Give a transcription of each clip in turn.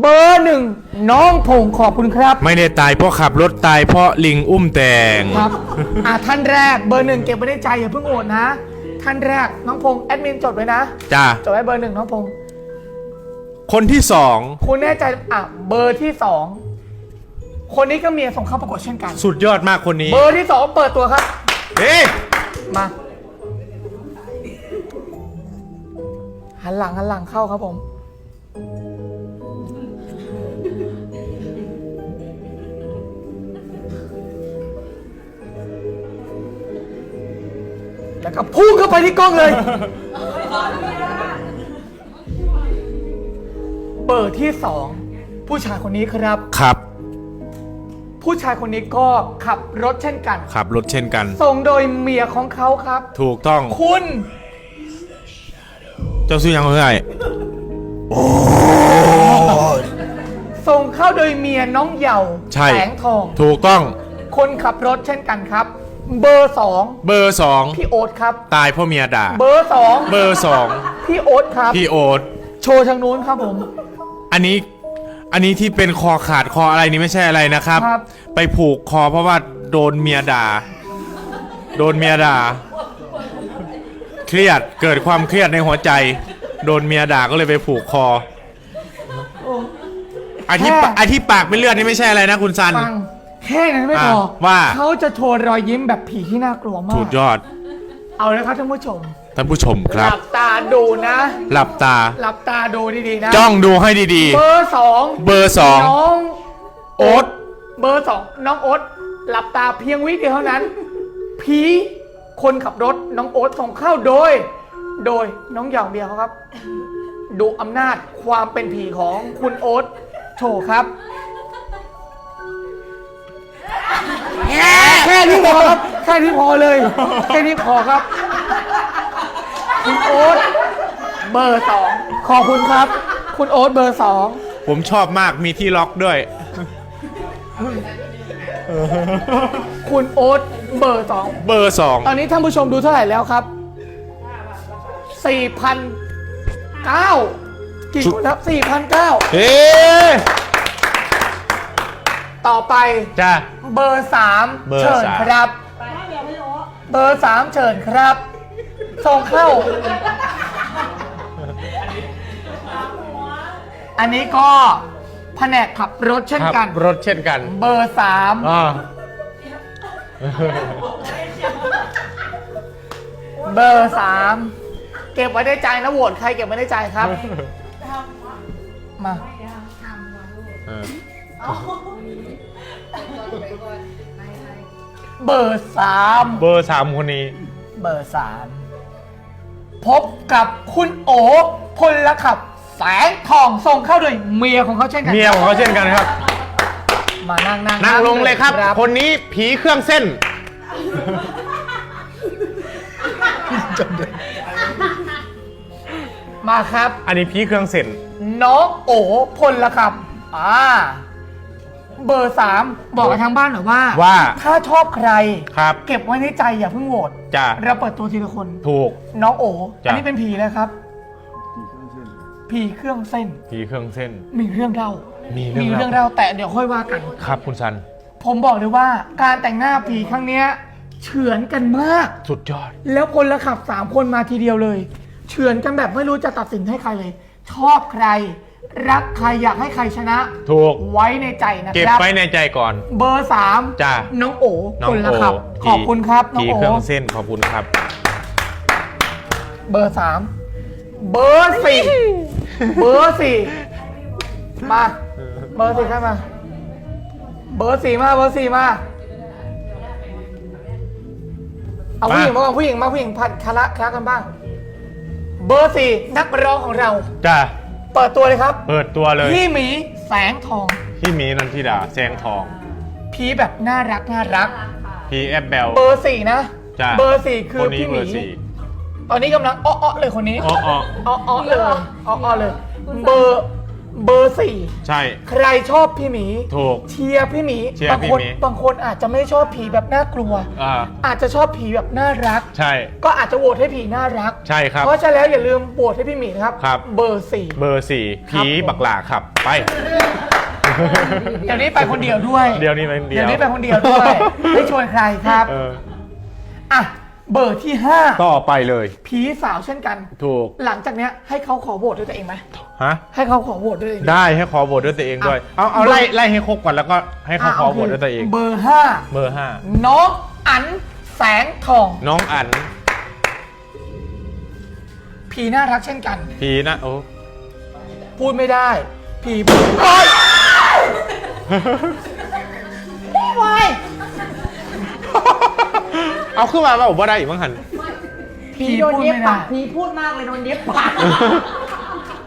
เบอร์หนึ่งน้องพงษ์ขอบคุณครับ ไม่ได้ตายเพราะขับรถตายเพราะลิงอุ้มแตงครับอ่าท่านแรกเบอร์หนึ่งเก็บไว้ในใจอย่าเพิ่งโอดนะ ท่านแรกน้องพงษ์แอดมินจดไว้นะจ้าจดไว้เบอร์หนึ่งน้องพงษ์คนที่สองคุณแน่ใจอะเบอร์ที่สองคนนี้ก็เมียส่งเข้าประกวดเช่นกัน สุดยอดมากคนนี้ เบอร์ที่สองเปิดตัวครับ เฮ้ยมาหันหลังหันหลังเข้าครับผม แล้วก็พุ่งเข้าไปที่กล้องเลย เปิดที่สองผู้ชายคนนี้ครับขับ ผู้ชายคนนี้ก็ขับรถเช่นกัน ขับรถเช่นกัน ส่งโดยเมียของเขาครับ ถูกต้อง คุณ เจ้าซื้อยังเฮ้ยส่งเข้าโดยเมียน้องเหยาใช่ แสงทอง ถูกต้อง คนขับรถเช่นกันครับ เบอร์สองเบอร์สองพี่โอ๊ตครับ ตายเพราะเมียด่า เบอร์สองเบอร์สองพี่โอ๊ตครับ พี่โอ๊ตโชว์ทางนู้นครับผม อันนี้อันนี้ที่เป็นคอขาดคออะไรนี่ไม่ใช่อะไรนะครับ ครับ ไปผูกคอเพราะว่าโดนเมียด่า โดนเมียด่า เครียดเกิดความเครียดในหัวใจ โดนเมียด่าก็เลยไปผูกคอไอที่ปะไอที่ปากเป็นเลือดนี่ไม่ใช่อะไรนะคุณซัน ฟัง แค่นั้นไม่พออะว่า เขาจะโชว์รอยยิ้มแบบผีที่น่ากลัวมากสุดยอดเอาเลยครับท่านผู้ชม ท่านผู้ชมคหรับ ลับตาดูนะ หลับตา หลับตาดูดีๆนะ จ้องดูให้ดีเบอร์สองเบอร์สองน้องโอ๊ตเบอร์สองน้องโอ๊ตหลับตาเพียงวิเดียวเท่านั้น ผีคนขับรถน้องโอ๊ตส่งเข้าโดย โดยน้องอย่างเดียวครับ ดูอำนาจความเป็นผีของคุณโอ๊ตโชว์ครับ แค่นี้พอครับ แค่นี้พอเลย แค่นี้พอครับ คุณโอ๊ตเบอร์สอง ขอบคุณครับ คุณโอ๊ตเบอร์สองๆผมชอบมากมีที่ล็อกด้วย คุณโอ๊ตเบอร์สอง เบอร์สองตอนนี้ท่านผู้ชมดูเท่าไหร่แล้วครับสี่พันเก้ากี่คนครับสี่พันเก้าเฮ้ ต่อไปจ้า เบอร์สามเบอร์เชิญสาม ครับ เบอร์สามเชิญครับ ส่งเข้า อันนี้ก็แผนกขับรถเช่นขับกันรถเช่นกันเบอร์สามอ่าเบอร์สามเก็บไว้ในใจนะโหวตใครเก็บไว้ในใจครับ มา เออ เบอร์สามเบอร์สามคนนี้ เบอร์สามพบกับคุณโอพลขับ แสงทองส่งเข้าโดยเมียของเขาเช่นกันเมียของเขาเช่นกันครับ มานั่งนั่งนั่งลงเลยครับ คนนี้ผีเครื่องเส้น มาครับ อันนี้ผีเครื่องเส้นน้องโอพลขับ อ่า เบอร์สามบอกกับทางบ้านหน่อยว่า ว่าถ้าชอบใคร ครับเก็บไว้ในใจอย่าเพิ่งโหวตจ้าเราเปิดตัวทีละคนถูก น้องโอจ้ะอันนี้เป็นผีเลยครับ ผีเครื่องเส้น ผีเครื่องเส้น มีเรื่องเล่า มีมีเรื่เรื่อองงเล่าเล่าแต่เดี๋ยวค่อยว่ากัน ครับคุณซัน ผมบอกเลยว่าการแต่งหน้าผีครั้งเนี้ยเฉือนกันมาก สุดยอด แล้วพลขับสามคนมาทีเดียวเลย เฉือนกันแบบไม่รู้จะตัดสินให้ใครเลย ชอบใคร รักใครอยากให้ใครชนะ ถูก ไว้ในใจนะเก็บครับไว้ในใจก่อน เบอร์สามจ้ะ น้องโอน้องพลโอขับผีขอบคุณครับน้องผีโอเครื่องเส้นขอบคุณครับ เบอร์สามเบอร์สี่เบอร์สี่มาเบอร์สี่ใครมา เบอร์สี่มาเบอร์สี่มาเอาผู้หญิงมาก่อนผู้หญิงมาผู้หญิงผัดคาระคละกันบ้าง เบอร์สี่นักร้องของเรา จ้า เปิดตัวเลยครับ เปิดตัวเลยพี่หมีแสงทอง พี่หมีนันทิดาแสงทองพีแบบน่ารักน่ารัก พี่แอปเบล เบอร์สี่นะ จ้ะ เบอร์สี่คือคนนี้พี่หเบมีอร์สี่ตอนนี้กำลังอ้อๆเลยคนนี้ อ๋ออ๋ออ้อๆเลยอ้อๆเลย เบอร์ เบอร์สี่ใช่ ใครชอบพี่หมีถูกเชียร์พี่หมีเชียร์บางพี่คนหมี บางคนอาจจะไม่ชอบผีแบบน่ากลัว อ่าอาจจะชอบผีแบบน่ารัก ใช่ ก็อาจจะโหวตให้ผีน่ารัก ใช่ครับ เพราะฉะนั้นแล้วอย่าลืมโหวตให้พี่หมีนะครับ ครับ เบอร์สี่ เบอร์สี่ครับผีบักหลาครับ ไป เดี๋ยวนี้ไปคนเดียวด้วยเดี๋ยวนี้ไปคนเดียว เดี๋ยวนี้ไปคนเดียวด้วยไม่ชวนใครครับ เออ อะ เบอร์ที่ห้าต่อไปเลย ผีสาวเช่นกัน ถูก หลังจากเนี้ยให้เขาขอโหวตด้วยตัวเองไหมฮะ ให้เขาขอโหวตด้วยตัวเองได้ให้ขอโหวตด้วยตัวเองด้วย เอาเอาเบอร์ไล่ไล่ให้ครบก่อนแล้วก็ให้เขาะขอโคโหวตด้วยตัวเอง เบอร์ห้าเบอร์ห้าน้องอันแสงทอง น้องอันผีน่ารักเช่นกัน ผีนะโอ้พูดไม่ได้ผีพูดโอ๊ยไม่ไหว เอาขึ้นมาว่าผมว่าได้อีกมั้งหัน ผีผีโดนพูดเย็บไม่ปาได้กผีพูดมากเลยโดนเย็บปาก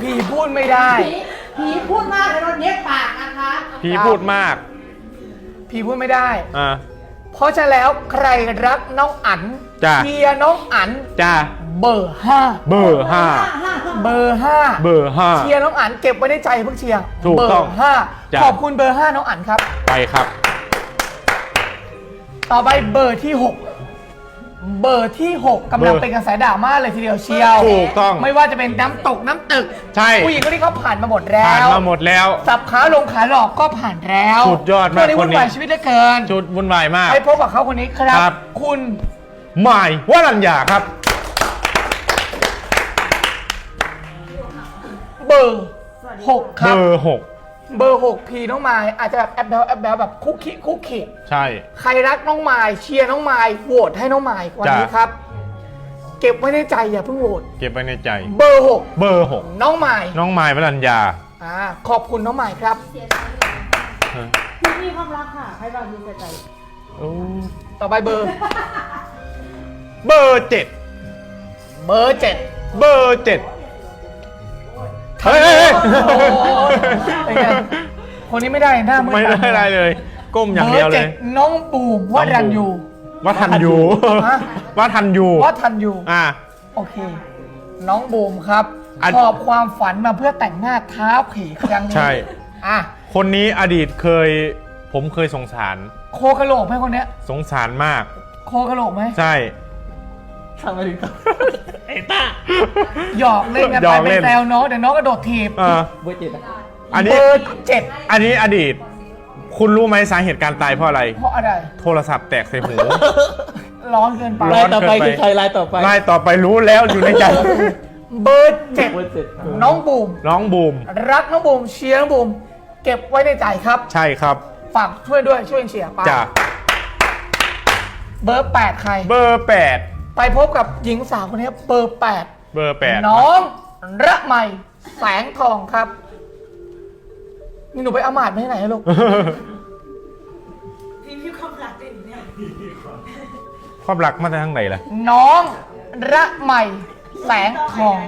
ผีพูดไม่ได้ ผีผีพูดมากเลยโดนเย็บปากนะคะผีพูดมาก ผีพูดไม่ได้ อ่า เพราะฉะนั้นแล้วใครรักน้องอันจ้ะ เชียร์น้องอันจ้า เบอร์ห้าเบอร์ห้า เบอร์ห้าเบอร์ห้า เชียร์น้องอันเก็บไว้ในใจเพิ่งเชียร์ถูกเบอต้องร์ห้าจ้ะ ขอบคุณเบอร์ห้าน้องอันครับ ไปครับ ต่อไปเบอร์ที่หก เบอร์ที่หกกำลังเบอร์เป็นกระแสดราม่าเลยทีเดียวเชียวถูกต้องไม่ว่าจะเป็นน้ำตกน้ำตึกใช่ ผู้หญิงคนนี้เขาผ่านมาหมดแล้วผ่านมาหมดแล้ว สับขาลงขาหลอกก็ผ่านแล้วสุดยอดมากช่วงนี้ควุ่นนนี้วายชีวิตเหลือเกินชุดวุ่นวายมาก ไปพบกับเขาคนนี้ครับครับ คุณหมายวรัญญาครับ เบอร์หกคเบรับอร์หก เบอร์หกพีน้องไม้อาจจะแบบแอบแบลแอบแบลแบบคุกคิคุกคิใช่ ใครรักน้องไม้เชียร์น้องไม้โหวตให้น้องไม้วันนี้จ้ะ ครับ เก็บไว้ในใจอย่าเพิ่งโหวตเก็บไว้ในใจ เบอร์หกเบอร์หกน้องไม้น้องไม้วรัญญาอ่าขอบคุณน้องไม้ครับพี่มีความรักค่ะ ใครบ้างมีใจใจต่อไปเบอร์ เบอร์เจ็ดเบอร์เจ็ดเบอร์เจ็ด เฮ้ยเฮ้ยเฮ้ยโอ้ยเป็นไงคนนี้ไม่ได้หน้ามืดไม่ตาได้อะไรเลย ก้มอย่างเดียวบร์เลจ็ยน้องบูมวัดรันยูว่าทันอยู่ฮะว่าทันอยู่วัดทันยูอ่าโอเค น้องบูมครับอันชอบความฝันมาเพื่อแต่งหน้าท้าผีครั้งนี้ใช่อะคนนี้อดีตเคย ผมเคยสงสาร โคกระโหลกไหมคนเนี้ย สงสารมาก โคกระโหลกไหมใช่ ทำไมถึงไอ้ต้าหยอกเล่นกันหยไปอกเป็เล่นน แซวน้องเดี๋ยวน้องกระโดดถีบเออเบอร์เจ็ดอะอันนี้เบอร์เจ็ดอันนี้อดีต คุณรู้ไหมสาเหตุการตายเพราะอะไร เพราะอะไรโทรศัพท์แตกใส่หู ร้อนเกินไปร้ลายอนต่อไปเกินไปคือใครลายต่อไปไล่ต่อไปรู้แล้วอยู่ในใจ เบอร์เจ็ดเบอร์เจ็ดน้องบูม น้องบูม รักน้องบูมเชียร์น้องบูม เก็บไว้ในใจครับ ใช่ครับฝากช่วยด้วยช่วยเชียร์ไปจ้ะเบอร์แปดใคร เบอร์แปด ไปพบกับหญิงสาวคนนี้เบอร์แปดเบอร์แปดน้องระไมแสงทองครับ นี่หนูไปอามาดไม่ไหนอะลูกความรักมาจากทางไหนล่ะ น้องระไมแสงทอง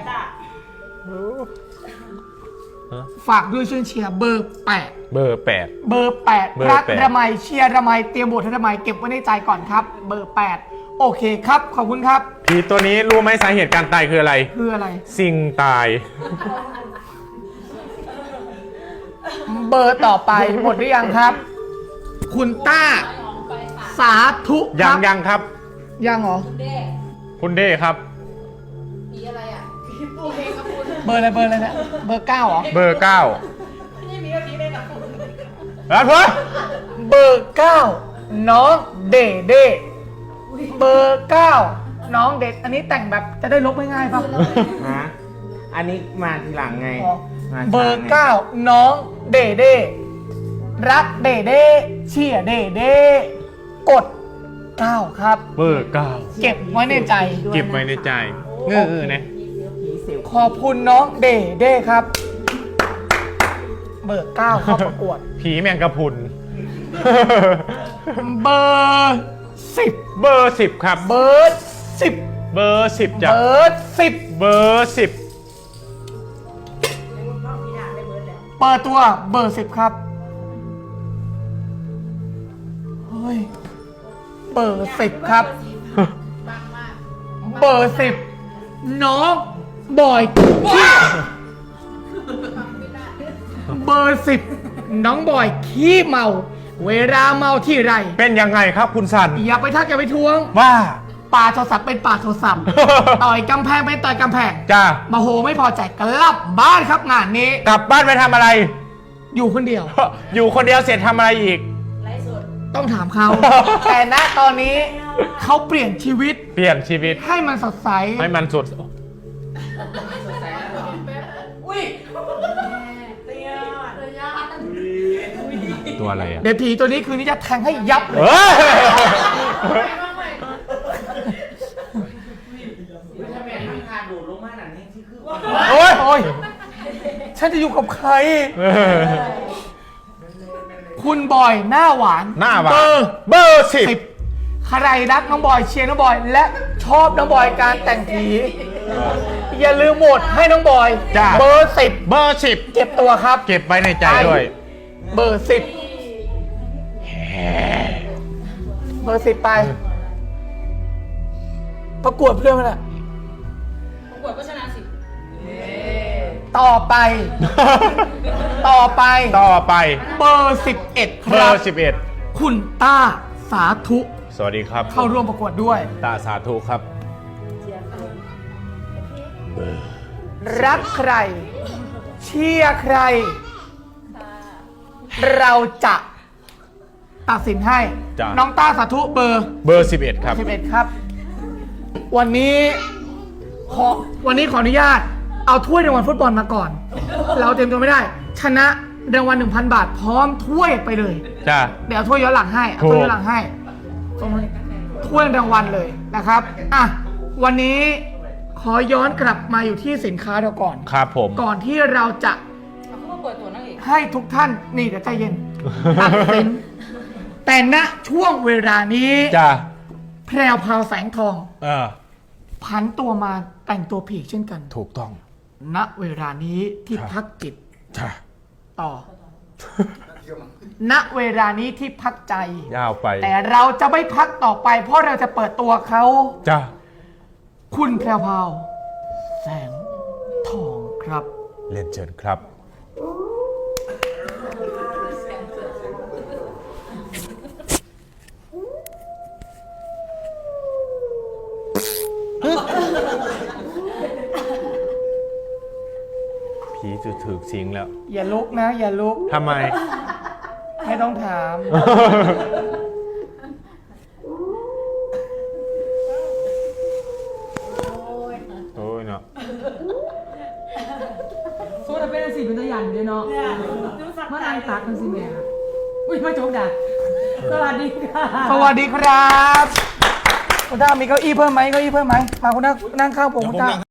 ฝากด้วยช่วยเชียร์เบอร์แปดเบอร์แปดเบอร์แปดเบอร์รักแปดระไมเชียร์ระไมเตรียมบทให้ระไมเก็บไว้ในใจก่อนครับ เบอร์แปด โอเคครับ ขอบคุณครับ ผีตัวนี้รู้ไหมสาเหตุการตายคืออะไร คืออะไร สิ่งตาย เบอร์ต่อไปหมดหรือยังครับ คุณต้า สาธุคยัรังบยังครับ ยังเหรอ คุณเด้ครับผีอะไรอะผีปูเพลงกับคุณเบอร์อะไรเบอร์อะไรเนี่ยเบอร์เก้าเหรอ เบอร์เก้านี่มีแบบนี้เลยนะคุณแล้วเพื่อเบอร์เก้าน้องเดเด้ เบอร์เก้าน้องเด็ดอันนี้แต่งแบบจะได้ลบง่ายๆป่ะ ฮะอันนี้มาทีหลังไงอ๋อ มาเบอร์ช้ไงเก้าน้องเดเด้รักเดเด้เชียร์เดเด้กดเก้าครับ เบอร์เก้าเก็บไว้ในใจ เก็บไว้ในใจเงือๆนะ ผีเซลล์ขอบคุณน้องเดเด้ครับ เบอร์เก้าเข้าประกวด ผีแมงกะพรุน เบอร์ สิบเบอร์สิบครับ เบอร์สิบเบอร์สิบจ้ะเบอร์สิบเบอร์สิบเปิดตัวเบอร์สิบครับเฮ้ยเบอร์สิบครับบังมากเบอร์สิบน้องบอยเบอร์สิบน้องบอยขี้เมา เวลาเมาที่ไร เป็นยังไงครับคุณสัน อย่าไปทักอย่าไปทวง ว่า ป่าโทรศัพท์เป็นป่าโทรศัพท์ ต่อยกำแพงเป็นต่อยกำแพงจ้ามาโหไม่พอใจกลับบ้านครับงานนี้ กลับบ้านไปทำอะไร อยู่คนเดียว อยู่คนเดียวเสร็จทำอะไรอีกไลฟ์สดต้องถามเขา แต่ณตอนนี้เขาเปลี่ยนชีวิตเปลี่ยนชีวิตให้มันสดใส ให้มันสุด ตัวอะไรอะเดี๋ยวผีตัวนี้คืนนี้จะแทงให้ยับเลย เฮ้ยมากใหม่ถ้าแม่ทำคาดูดลงมาหนังนี่ที่คือว่าโอ้ยโอ้ยฉันจะอยู่กับใครคุณบอยหน้าหวานหน้าหวาเบอนร์เบอร์สิบสิบใครรักน้องบอยเชียร์น้องบอย และชอบน้องบอยการแต่งผีอย่าลืมโหวตให้น้องบอย จ้าเบอร์สิบเบอร์สิบเก็บตัวครับ เก็บไว้ในใจด้วย เบอร์สิบ เบอร์สิบไป ประกวดเพื่อนมันอะประกวดก็ชนะสิต่อไป ต่อไป ต่อไป เบอร์สิบเอ็ดคเบอรับร์สิบเอ็ดคุณต้าสาธุสวัสดีครับเข้าร่วมประกวดด้วย ตาสาธุครับ รักใคร เชียร์ใคร เราจะ ตัดสินให้ จ้ะ น้องต้าสาธุเบอร์ เบอร์สิบเอ็ดครับ 11 ครับ วันนี้ขอวันนี้ขออนุญาต เอาถ้วยรางวัลฟุตบอลมาก่อน เราเต็มตัวไม่ได้ ชนะรางวัล1,000 บาท พร้อมถ้วยไปเลย จ้า เดี๋ยวเอาถ้วยย้อนหลังให้เอาถูกถ้วยย้อนหลังให้ตรงนี้ถ้วยรางวัลเลยนะครับ อะ วันนี้ขอย้อนกลับมาอยู่ที่สินค้าเราก่อน ครับผม ก่อนที่เราจะเขาก็เปิดตัวนั่งเอกให้ทุกท่านนี่เดี๋ยวใจเย็นตัดสิน แต่ณช่วงเวลานี้จ้าแพรวพราวแสงทองเออพันตัวมาแต่งตัวผีเช่นกัน ถูกต้อง ณเวลานี้ที่ครับพักจิตจ้าต่อ ณเวลานี้ที่พักใจ ยาวไป แต่เราจะไม่พักต่อไป เพราะเราจะเปิดตัวเขา จ้าคุณแพรวพราวแสงทองครับ เรียนเชิญครับ ผีจะถือสิงแล้วอย่าลุกนะ อย่าลุกทำไม ไม่ต้องถาม โอ้ยเนาะโซดาเป็นสิเป็นตัวอย่างอยู่ด้วยเนาะมานั่งตักกันสิแม่อุ้ยมาโจกดักสวัสดีค่ะสวัสดีครับ คุณต้ามีเก้าอี้เพิ่มไหมเก้าอี้เพิ่มไหมมาคุณต้านั่งข้างผมคุณต้า